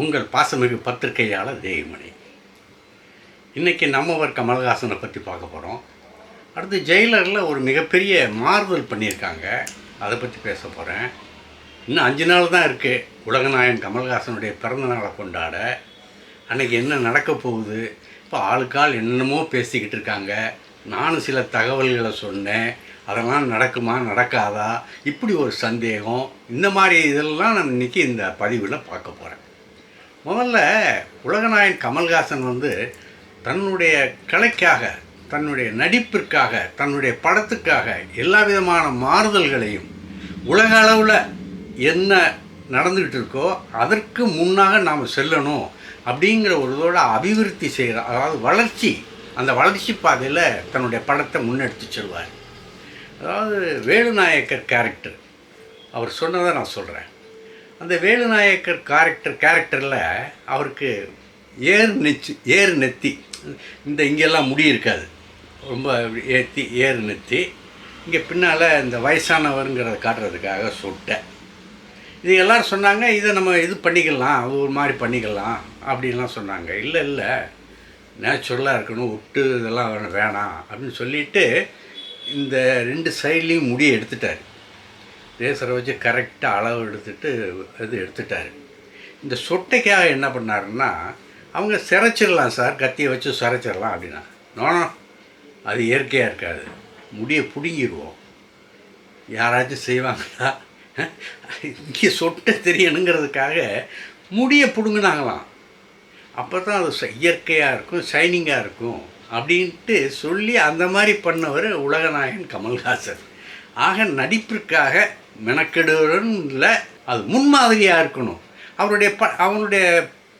உங்கள் பாசமிகு பத்திரிகையாளர் தேவிமணி இன்றைக்கி நம்மவர் கமல்ஹாசனை பற்றி பார்க்க போகிறோம் அடுத்து ஜெயிலரில் ஒரு மிகப்பெரிய மாறுதல் பண்ணியிருக்காங்க. அதை பற்றி பேச போகிறேன் இன்னும் அஞ்சு நாள் தான் இருக்குது உலகநாயகன் கமல்ஹாசனுடைய பிறந்த நாளை கொண்டாட. அன்றைக்கி என்ன நடக்க போகுது? இப்போ ஆளுக்கால் என்னமோ பேசிக்கிட்டு இருக்காங்க. நானும் சில தகவல்களை சொன்னேன். அதெல்லாம் நடக்குமா நடக்காதா? இப்படி ஒரு சந்தேகம். இந்த மாதிரி இதெல்லாம் நான் இன்றைக்கி இந்த பதிவில் பார்க்க போகிறேன் முதல்ல உலகநாயன் கமல்ஹாசன் வந்து தன்னுடைய கலைக்காக தன்னுடைய நடிப்பிற்காக தன்னுடைய படத்துக்காக எல்லா விதமான மாறுதல்களையும் உலக அளவில் என்ன நடந்துக்கிட்டு இருக்கோ அதற்கு முன்னாக நாம் செல்லணும் அப்படிங்கிற ஒரு இதோட அபிவிருத்தி செய்கிற அதாவது வளர்ச்சி அந்த வளர்ச்சி பாதையில் தன்னுடைய படத்தை முன்னெடுத்து செல்வார். அதாவது வேலுநாயக்கர் கேரக்டர் அவர் சொன்னதை நான் சொல்கிறேன் அந்த வேலுநாயக்கர் கேரக்டர் கேரக்டரில் அவருக்கு ஏர் நெச்சு ஏர் நெத்தி. இந்த இங்கெல்லாம் முடி இருக்காது. ரொம்ப ஏற்றி ஏர் நெத்தி. இங்கே பின்னால் இந்த வயசானவருங்கிறத காட்டுறதுக்காக சுட்டேன் இது எல்லோரும் சொன்னாங்க இதை நம்ம இது பண்ணிக்கலாம் அது ஒரு மாதிரி பண்ணிக்கலாம் அப்படின்லாம் சொன்னாங்க. இல்லை இல்லை. நேச்சுரலாக இருக்கணும் விட்டு இதெல்லாம் வேணாம் வேணாம் அப்படின்னு சொல்லிட்டு இந்த ரெண்டு சைட்லேயும் முடியை எடுத்துட்டார். ரேசரை வச்சு கரெக்டாக அளவு எடுத்துட்டு இது எடுத்துட்டார். இந்த சொட்டைக்காக என்ன பண்ணாருன்னா அவங்க சிரைச்சிடலாம் சார் கத்தியை வச்சு சிரைச்சிடலாம் அப்படின்னா. நோனோ அது இயற்கையாக இருக்காது. முடியை பிடுங்கிடுவோம் யாராச்சும் செய்வாங்களா? இங்கே சொட்டை தெரியணுங்கிறதுக்காக முடியை பிடுங்கினாங்களாம். அப்போ தான் அது ச- இயற்கையாக இருக்கும் ஷைனிங்காக இருக்கும் அப்படின்ட்டு சொல்லி அந்த மாதிரி பண்ணவர் உலகநாயகன் கமல்ஹாசன். ஆக நடிப்பிற்காக மெனக்கெடுவதும் இல்லை அது முன்மாதிரியாக இருக்கணும். அவருடைய ப அவருடைய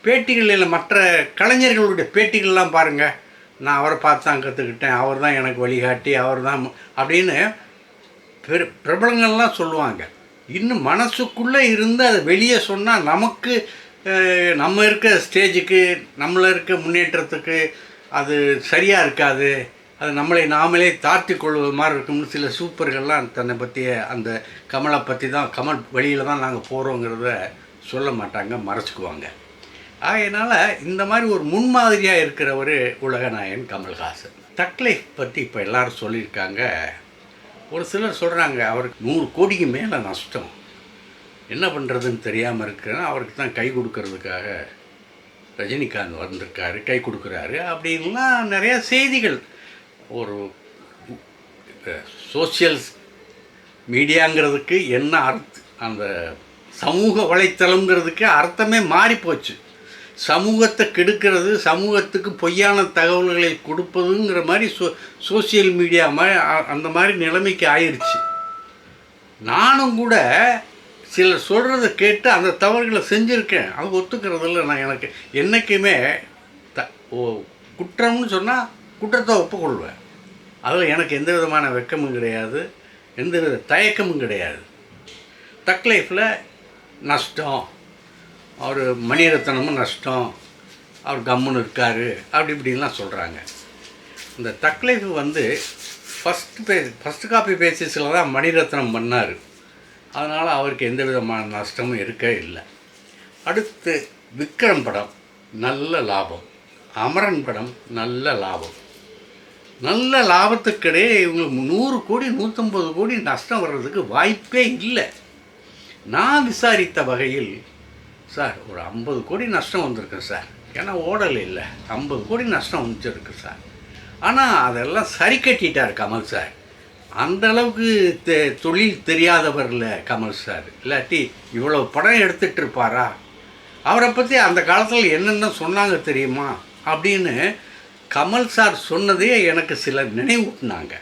பேட்டிகளில் மற்ற கலைஞர்களுடைய பேட்டிகள்லாம் பாருங்கள் நான் அவரை பார்த்து தான் கற்றுக்கிட்டேன் அவர் தான் எனக்கு வழிகாட்டி அவர் தான் அப்படின்னு பெரு பிரபலங்கள்லாம் சொல்லுவாங்க. இன்னும் மனசுக்குள்ளே இருந்து அதை வெளியே சொன்னால் நமக்கு நம்ம இருக்க ஸ்டேஜுக்கு நம்மள இருக்க முன்னேற்றத்துக்கு அது சரியாக இருக்காது. அது நம்மளை நாமளே தாழ்த்தி கொள்வது மாதிரி இருக்கும்னு சில சூப்பர்கள்லாம் தன்னை பற்றிய அந்த கமலை பற்றி தான் கமல் வழியில் தான் நாங்கள் போகிறோங்கிறத சொல்ல மாட்டாங்க மறைச்சிக்குவாங்க. ஆகையினால் இந்த மாதிரி ஒரு முன்மாதிரியாக இருக்கிறவர் உலகநாயகன் கமல்ஹாசன். தக்லைஃப் பற்றி இப்போ எல்லாரும் சொல்லியிருக்காங்க. ஒரு சிலர் சொல்கிறாங்க அவருக்கு நூறு கோடிக்கு மேலே நஷ்டம். என்ன பண்ணுறதுன்னு தெரியாமல் இருக்கிறேன் அவருக்கு தான் கை கொடுக்கறதுக்காக ரஜினிகாந்த் வந்திருக்காரு கை கொடுக்குறாரு. அப்படின்லாம் நிறையா செய்திகள் ஒரு சோசியல் மீடியாங்கிறதுக்கு என்ன அர்த்த அந்த சமூக வலைத்தளங்கிறதுக்கு அர்த்தமே மாறிப்போச்சு. சமூகத்தை கெடுக்கிறது சமூகத்துக்கு பொய்யான தகவல்களை கொடுப்பதுங்கிற மாதிரி சோ சோசியல் மீடியா மாதிரி அந்த மாதிரி நிலைமைக்கு ஆயிடுச்சு நானும் கூட சிலர் சொல்கிறத கேட்டு அந்த தவறுகளை செஞ்சுருக்கேன். அது ஒத்துக்கிறதில்ல. நான் எனக்கு என்றைக்குமே த ஓ குற்றம்னு சொன்னால் குற்றத்தை ஒப்புக்கொள்வேன். அதில் எனக்கு எந்த விதமான வெக்கமும் கிடையாது எந்த வித தயக்கமும் கிடையாது. தக் லைஃப்பில் நஷ்டம் அவர் மணிரத்னமும் நஷ்டம் அவர் கம்முன்னு இருக்கார் அப்படி இப்படின்லாம் சொல்கிறாங்க இந்த தக் லைஃப் வந்து ஃபஸ்ட்டு பே ஃபஸ்ட் காப்பி பேசிஸில் தான் மணிரத்னம் பண்ணார். அதனால் அவருக்கு எந்த விதமான நஷ்டமும் இருக்க இல்லை. அடுத்து விக்ரம் படம் நல்ல லாபம். அமரன் படம் நல்ல லாபம். நல்ல லாபத்துக்கிடையே இவங்களுக்கு நூறு கோடி நூற்றம்பது கோடி நஷ்டம் வர்றதுக்கு வாய்ப்பே இல்லை. நான் விசாரித்த வகையில் சார் ஒரு ஐம்பது கோடி நஷ்டம் வந்திருக்கு சார். ஏன்னா ஓடல் இல்லை. ஐம்பது கோடி நஷ்டம் வந்துருக்கு சார். ஆனால் அதெல்லாம் சரி கட்டிட்டார் கமல் சார். அந்த அளவுக்கு தெ தொழில் தெரியாதவரில் கமல் சார். இல்லாட்டி இவ்வளோ படம் எடுத்துகிட்டு இருப்பாரா? அவரை பற்றி அந்த காலத்தில் என்னென்ன சொன்னாங்க தெரியுமா? அப்படின்னு கமல் சார் சொன்னதே எனக்கு சிலர் நினைவூட்டினாங்க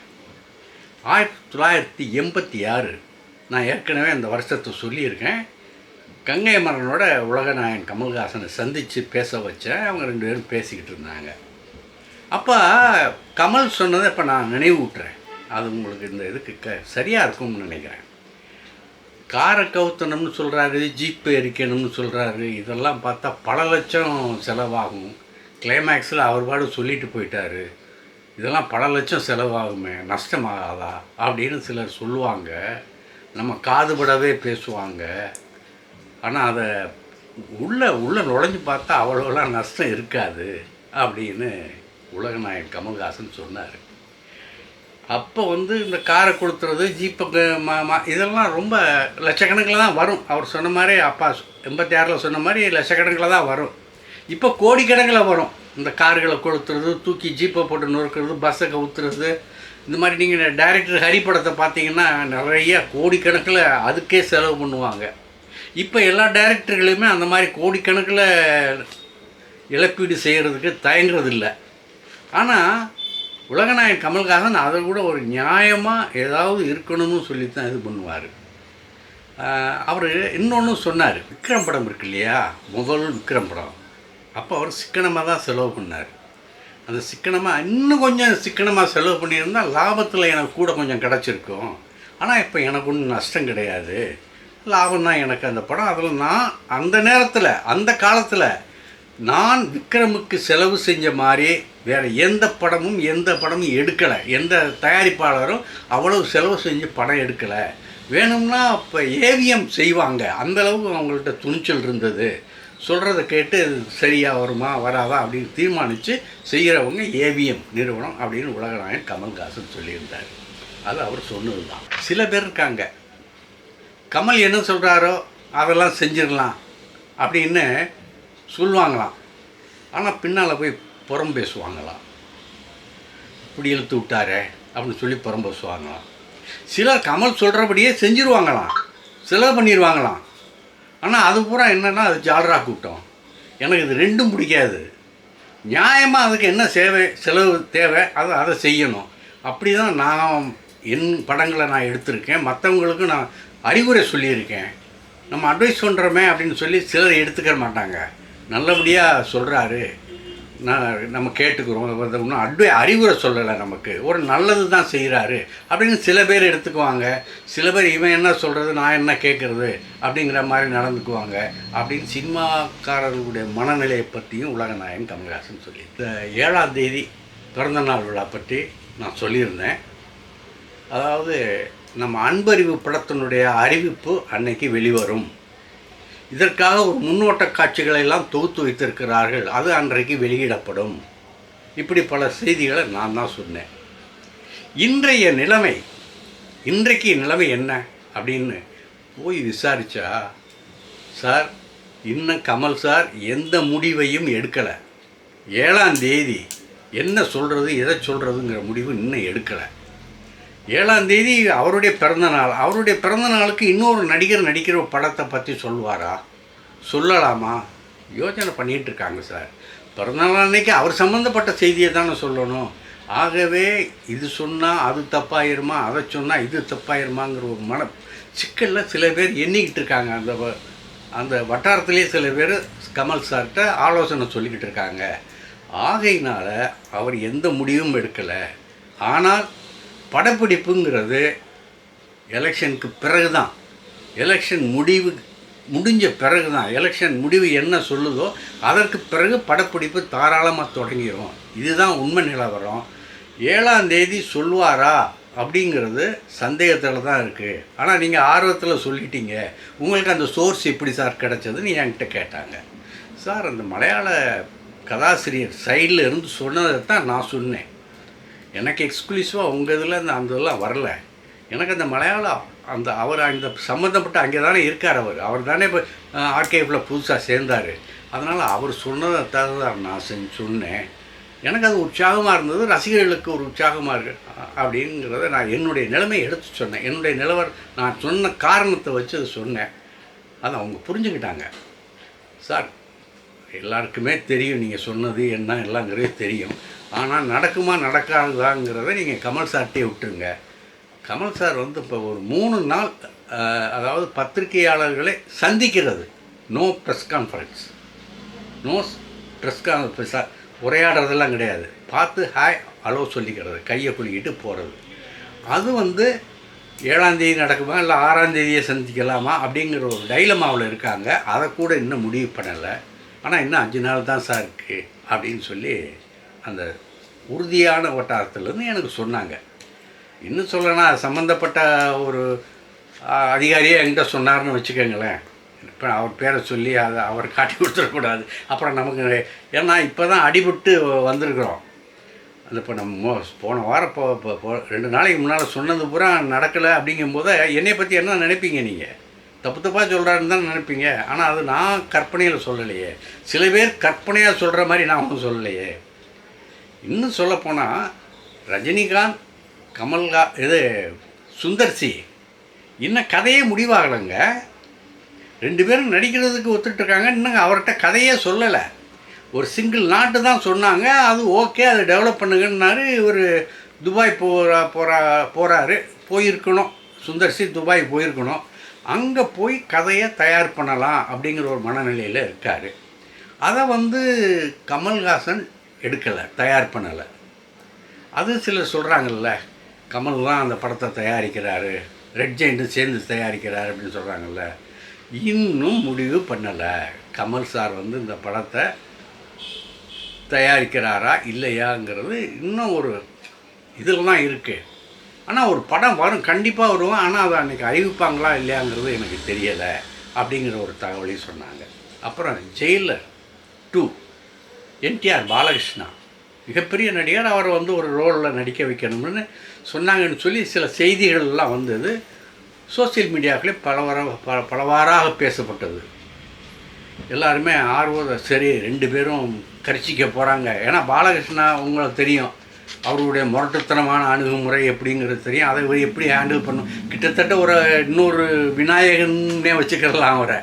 ஆயிரத்தி தொள்ளாயிரத்தி எண்பத்தி ஆறு நான் ஏற்கனவே அந்த வருஷத்தை சொல்லியிருக்கேன். கங்கை மரனோட உலகநாயகன் கமல்ஹாசனை சந்தித்து பேச வச்சேன். அவங்க ரெண்டு பேரும் பேசிக்கிட்டு இருந்தாங்க. அப்போ கமல் சொன்னதை இப்போ நான் நினைவூட்டுறேன். அது உங்களுக்கு இந்த இதுக்கு க சரியாக இருக்கும்னு நினைக்கிறேன். காரை கவுத்தணும்னு சொல்கிறாரு ஜீப்பு எரிக்கணும்னு சொல்கிறாரு இதெல்லாம் பார்த்தா பல லட்சம் செலவாகும். கிளைமேக்ஸில் அவர் பாடு சொல்லிட்டு போயிட்டார். இதெல்லாம் பல லட்சம் செலவாகுமே நஷ்டமாகாதா? அப்படின்னு சிலர் சொல்லுவாங்க. நம்ம காதுபடவே பேசுவாங்க. ஆனால் அதை உள்ளே உள்ளே நுழைஞ்சு பார்த்தா அவ்வளோலாம் நஷ்டம் இருக்காது அப்படின்னு உலகநாயகன் கமல்ஹாசன் சொன்னார். அப்போ வந்து இந்த காரை கொடுத்துறது ஜீப்பை ம இதெல்லாம் ரொம்ப லட்சக்கணக்கில் தான் வரும். அவர் சொன்ன மாதிரி அப்பா எண்பத்தி ஆறில் சொன்ன மாதிரி லட்சக்கணக்கில் தான் வரும். இப்போ கோடிக்கணக்கில் வரும். இந்த கார்களை கொளுத்துறது தூக்கி ஜீப்பை போட்டு நொறுக்கிறது பஸ்ஸை கவுத்துறது. இந்த மாதிரி நீங்கள் டைரக்டர் ஹரி படத்தை பார்த்தீங்கன்னா நிறைய கோடிக்கணக்கில் அதுக்கே செலவு பண்ணுவாங்க. இப்போ எல்லா டைரக்டர்களுமே அந்த மாதிரி கோடிக்கணக்கில் இழப்பீடு செய்கிறதுக்கு தயங்குறதில்லை. ஆனால் உலகநாயகன் கமல்ஹாசன் அதை கூட ஒரு நியாயமாக ஏதாவது இருக்கணும்னு சொல்லி தான் இது பண்ணுவார். அவர் இன்னொன்று சொன்னார். விக்ரம் படம் இருக்கு இல்லையா? முதல் விக்ரம் படம். அப்போ அவர் சிக்கனமாக தான் செலவு பண்ணார். அந்த சிக்கனமாக இன்னும் கொஞ்சம் சிக்கனமாக செலவு பண்ணியிருந்தால் லாபத்தில் எனக்கு கூட கொஞ்சம் கிடச்சிருக்கும். ஆனால் இப்போ எனக்கு ஒன்றும் நஷ்டம் கிடையாது. லாபம் தான் எனக்கு அந்த படம். அதில் நான் அந்த நேரத்தில் அந்த காலத்தில் நான் விக்ரமுக்கு செலவு செஞ்ச மாதிரி வேறு எந்த படமும் எந்த படமும் எடுக்கலை. எந்த தயாரிப்பாளரும் அவ்வளவு செலவு செஞ்சு படம் எடுக்கலை. வேணும்னா இப்போ ஏவிஎம் செய்வாங்க. அந்தளவுக்கு அவங்கள்ட்ட துணிச்சல் இருந்தது. சொல்கிறத கேட்டு சரியாக வருமா வராதா அப்படின்னு தீர்மானித்து செய்கிறவங்க ஏவிஎம் நிறுவனம் அப்படின்னு உலகநாயகன் கமல்ஹாசன் சொல்லியிருந்தார். அது அவர் சொன்னது தான் சில பேர் இருக்காங்க. கமல் என்ன சொல்கிறாரோ அதெல்லாம் செஞ்சிடலாம் அப்படின்னு சொல்லுவாங்களாம். ஆனால் பின்னால் போய் புறம் பேசுவாங்களாம். இப்படி இழுத்து விட்டாரே அப்படின்னு சொல்லி புறம் பேசுவாங்களாம். சிலர் கமல் சொல்கிறபடியே செஞ்சிருவாங்களாம். சிலர் பண்ணிடுவாங்களாம் ஆனால் அது பூரா என்னென்னா அது ஜால்ரா கூட்டம். எனக்கு இது ரெண்டும் பிடிக்காது. நியாயமாக அதுக்கு என்ன சேவை செலவு தேவை அதை அதை செய்யணும். அப்படி தான் நான் என் படங்களை நான் எடுத்திருக்கேன். மற்றவங்களுக்கு நான் அறிவுரை சொல்லியிருக்கேன். நம்ம அட்வைஸ் பண்ணுறோமே அப்படின்னு சொல்லி சிலர் எடுத்துக்க மாட்டாங்க. நல்லபடியாக சொல்கிறாரு நான் நம்ம கேட்டுக்கிறோம். இன்னும் ஒன்றும் அட்வை அறிவுரை சொல்லலை நமக்கு. ஒரு நல்லது தான் செய்கிறாரு அப்படின்னு சில பேர் எடுத்துக்குவாங்க. சில பேர் இவன் என்ன சொல்கிறது நான் என்ன கேட்குறது அப்படிங்கிற மாதிரி நடந்துக்குவாங்க. அப்படின்னு சினிமாக்காரர்களுடைய மனநிலையை பற்றியும் உலகநாயகன் கமல்ஹாசன் சொல்லி இந்த ஏழாம் தேதி பிறந்தநாள் விழா பற்றி நான் சொல்லியிருந்தேன். அதாவது நம்ம அன்பறிவு படத்தினுடைய அறிவிப்பு அன்னைக்கு வெளிவரும். இதற்காக ஒரு முன்னோட்ட காட்சிகளை எல்லாம் தொகுத்து வைத்திருக்கிறார்கள். அது அன்றைக்கு வெளியிடப்படும். இப்படி பல செய்திகளை நான் தான் சொன்னேன். இன்றைய நிலைமை இன்றைக்கு நிலைமை என்ன அப்படின்னு போய் விசாரிச்சா சார் இன்னும் கமல் சார் எந்த முடிவையும் எடுக்கலை. ஏழாம் தேதி என்ன சொல்கிறது எதை சொல்கிறதுங்கிற முடிவு இன்னும் எடுக்கலை. ஏழாம் தேதி அவருடைய பிறந்த நாள். அவருடைய பிறந்த நாளுக்கு இன்னொரு நடிகர் நடிக்கிற படத்தை பற்றி சொல்லுவாரா? சொல்லலாமா? யோசனை பண்ணிகிட்டு இருக்காங்க சார். பிறந்தநாள் அன்னைக்கு அவர் சம்மந்தப்பட்ட செய்தியை தானே சொல்லணும். ஆகவே இது சொன்னால் அது தப்பாயிருமா? அதை சொன்னால் இது தப்பாயிருமாங்கிற ஒரு மன சிக்கலில் சில பேர் எண்ணிக்கிட்டு இருக்காங்க. அந்த வ- அந்த வட்டாரத்திலே சில பேர் கமல் சார்கிட்ட ஆலோசனை சொல்லிக்கிட்டு இருக்காங்க. ஆகையினால் அவர் எந்த முடிவும் எடுக்கலை. ஆனால் படப்பிடிப்புங்கிறது எலெக்ஷனுக்கு பிறகு தான் எலெக்ஷன் முடிவு முடிஞ்ச பிறகு தான் எலெக்ஷன் முடிவு என்ன சொல்லுதோ அதற்கு பிறகு படப்பிடிப்பு தாராளமாக தொடங்கிடும் இதுதான் உண்மை நிலவரம். ஏழாம் தேதி சொல்லுவாரா அப்படிங்கிறது சந்தேகத்தில் தான் இருக்குது ஆனால் நீங்கள் ஆர்வத்தில் சொல்லிட்டீங்க. உங்களுக்கு அந்த சோர்ஸ் எப்படி சார் கிடச்சதுன்னு என்கிட்ட கேட்டாங்க. சார் அந்த மலையாள கதாசிரியர் சைடில் இருந்து சொன்னதை தான் நான் சொன்னேன். எனக்கு எக்ஸ்க்ளூசிவாக உங்கள் இதில் இந்த அந்த இதெல்லாம் வரல. எனக்கு அந்த மலையாளம் அந்த அவர் அந்த சம்மந்தப்பட்ட அங்கே தானே இருக்கார் அவர். அவர் தானே இப்போ ஆர்கேஃபில் புதுசாக சேர்ந்தார். அதனால் அவர் சொன்னதை தான் நான் செஞ்சு சொன்னேன். எனக்கு அது உற்சாகமாக இருந்தது. ரசிகர்களுக்கு ஒரு உற்சாகமாக இருக்கு. அப்படிங்கிறத நான் என்னுடைய நிலைமையை எடுத்து சொன்னேன். என்னுடைய நிலவர் நான் சொன்ன காரணத்தை வச்சு அதை சொன்னேன். அதை அவங்க புரிஞ்சுக்கிட்டாங்க. சார் எல்லாருக்குமே தெரியும். நீங்கள் சொன்னது என்ன எல்லாங்கிறது தெரியும். ஆனால் நடக்குமா நடக்காதாங்கிறத நீங்கள் கமல் சார்ட்டே விட்டுருங்க. கமல் சார் வந்து இப்போ ஒரு மூணு நாள் அதாவது பத்திரிகையாளர்களை சந்திக்கிறது. No press conference no press conference உரையாடுறதெல்லாம் கிடையாது. பார்த்து ஹாய் அலோ சொல்லிக்கிறது. கையை குலுக்கிட்டு போகிறது அது வந்து ஏழாந்தேதி நடக்குமா இல்லை ஆறாந்தேதியை சந்திக்கலாமா அப்படிங்கிற ஒரு டைலமாவில் இருக்காங்க. அதை கூட இன்னும் முடிவு பண்ணலை. ஆனால் இன்னும் அஞ்சு நாள் தான் சார் இருக்குது அப்படின்னு சொல்லி அந்த உறுதியான வட்டாரத்துலேருந்து எனக்கு சொன்னாங்க. இன்னும் சொல்லனா சம்மந்தப்பட்ட ஒரு அதிகாரியே என்கிட்ட சொன்னார்னு வச்சுக்கோங்களேன். இப்போ அவர் பேரை சொல்லி அதை அவர் காட்டி கொடுத்துடக்கூடாது. அப்புறம் நமக்கு ஏன்னா இப்போ தான் அடிபட்டு வந்திருக்கிறோம். அந்த இப்போ நம்ம போன வாரம் இப்போ ரெண்டு நாளைக்கு முன்னால் சொன்னது பூரா நடக்கலை அப்படிங்கும்போது என்னை பற்றி என்ன நினைப்பீங்க நீங்கள் தப்பு தப்பாக சொல்கிறாருன்னு தான் நினைப்பீங்க. ஆனால் அது நான் கற்பனையில் சொல்லலையே. சில பேர் கற்பனையாக சொல்கிற மாதிரி நான் ஒன்றும் சொல்லலையே. இன்னும் சொல்லப்போனால் ரஜினிகாந்த் கமல்கா இது சுந்தர்சி இன்னும் கதையே முடிவாகலைங்க. ரெண்டு பேரும் நடிக்கிறதுக்கு ஒத்துட்ருக்காங்க இன்னும் அவர்கிட்ட கதையே சொல்லலை. ஒரு சிங்கிள் நாட்டு தான் சொன்னாங்க. அது ஓகே அதை டெவலப் பண்ணுங்கன்னாரு. இவர் துபாய் போகிறா போகிறா போகிறாரு போயிருக்கணும். சுந்தர்சி துபாய் போயிருக்கணும். அங்கே போய் கதையை தயார் பண்ணலாம் அப்படிங்கிற ஒரு மனநிலையில் இருக்கார். அதை வந்து கமல்ஹாசன் எடுக்கலை தயார் பண்ணலை. அது சிலர் சொல்கிறாங்கல்ல கமல் தான் அந்த படத்தை தயாரிக்கிறாரு ரெட் ஜெயின்ட்டு சேர்ந்து தயாரிக்கிறார் அப்படின்னு சொல்கிறாங்கல்ல இன்னும் முடிவு பண்ணலை. கமல் சார் வந்து இந்த படத்தை தயாரிக்கிறாரா இல்லையாங்கிறது இன்னும் ஒரு இதில் தான் இருக்குது ஆனால் ஒரு படம் வரும் கண்டிப்பாக வரும்? ஆனால் அதை அன்றைக்கி அறிவிப்பாங்களா இல்லையாங்கிறது எனக்கு தெரியலை அப்படிங்கிற ஒரு தகவலையும் சொன்னாங்க. அப்புறம் ஜெயிலர் டூ என்டிஆர் பாலகிருஷ்ணா. மிகப்பெரிய நடிகர். அவரை வந்து ஒரு ரோலில் நடிக்க வைக்கணும்னு சொன்னாங்கன்னு சொல்லி சில செய்திகள்லாம் வந்தது. சோசியல் மீடியாக்களே பலவர பல பலவாறாக பேசப்பட்டது. எல்லாருமே ஆர்வம் சரி ரெண்டு பேரும் கரிச்சிக்க போகிறாங்க ஏன்னா பாலகிருஷ்ணா உங்களுக்கு தெரியும். அவருடைய முரட்டுத்தனமான அணுகுமுறை எப்படிங்கிறது தெரியும். அதை எப்படி ஹேண்டில் பண்ணும் கிட்டத்தட்ட ஒரு இன்னொரு விநாயகன்னே வச்சுக்கிறலாம் அவரை.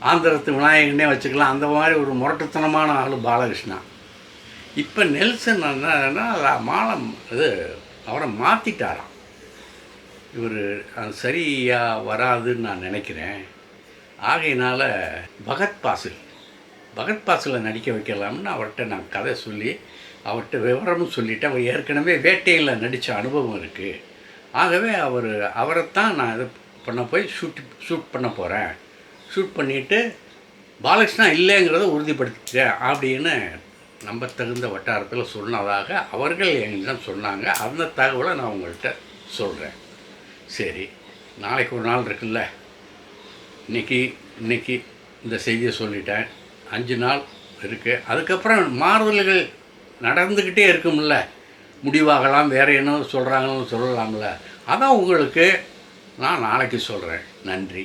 ஆந்திரத்து விநாயகனே வச்சுக்கலாம். அந்த மாதிரி ஒரு முரட்டுத்தனமான ஆள் பாலகிருஷ்ணா. இப்போ நெல்சன் என்னன்னா மாலம் இது அவரை மாற்றிட்டாராம் இவர் அது சரியாக வராதுன்னு நான் நினைக்கிறேன். ஆகையினால் பகத் பாசில் பகத் பாசில் நடிக்க வைக்கலாம்னு அவர்கிட்ட நான் கதை சொல்லி அவர்கிட்ட விவரமும் சொல்லிவிட்டு அவர் ஏற்கனவே வேட்டையில் நடித்த அனுபவம் இருக்குது ஆகவே அவர் அவரைத்தான் நான் இது பண்ண போய் ஷூட் ஷூட் பண்ண போகிறேன் ஷூட் பண்ணிவிட்டு பாலகிருஷ்ணா இல்லைங்கிறத உறுதிப்படுத்திட்டேன் அப்படின்னு நம்ப தகுந்த வட்டாரத்தில் சொன்னதாக அவர்கள் எங்களிடம் சொன்னாங்க. அந்த தகவலை நான் உங்கள்கிட்ட சொல்கிறேன் சரி நாளைக்கு ஒரு நாள் இருக்குல்ல? இன்னைக்கு இன்றைக்கி இந்த செய்தியை சொல்லிட்டேன். அஞ்சு நாள் இருக்குது அதுக்கப்புறம் மாறுதல்கள் நடந்துக்கிட்டே இருக்கும்ல? முடிவாகலாம் வேறு என்ன சொல்கிறாங்கன்னு சொல்லலாம்ல? அதான் உங்களுக்கு நான் நாளைக்கு சொல்கிறேன் நன்றி.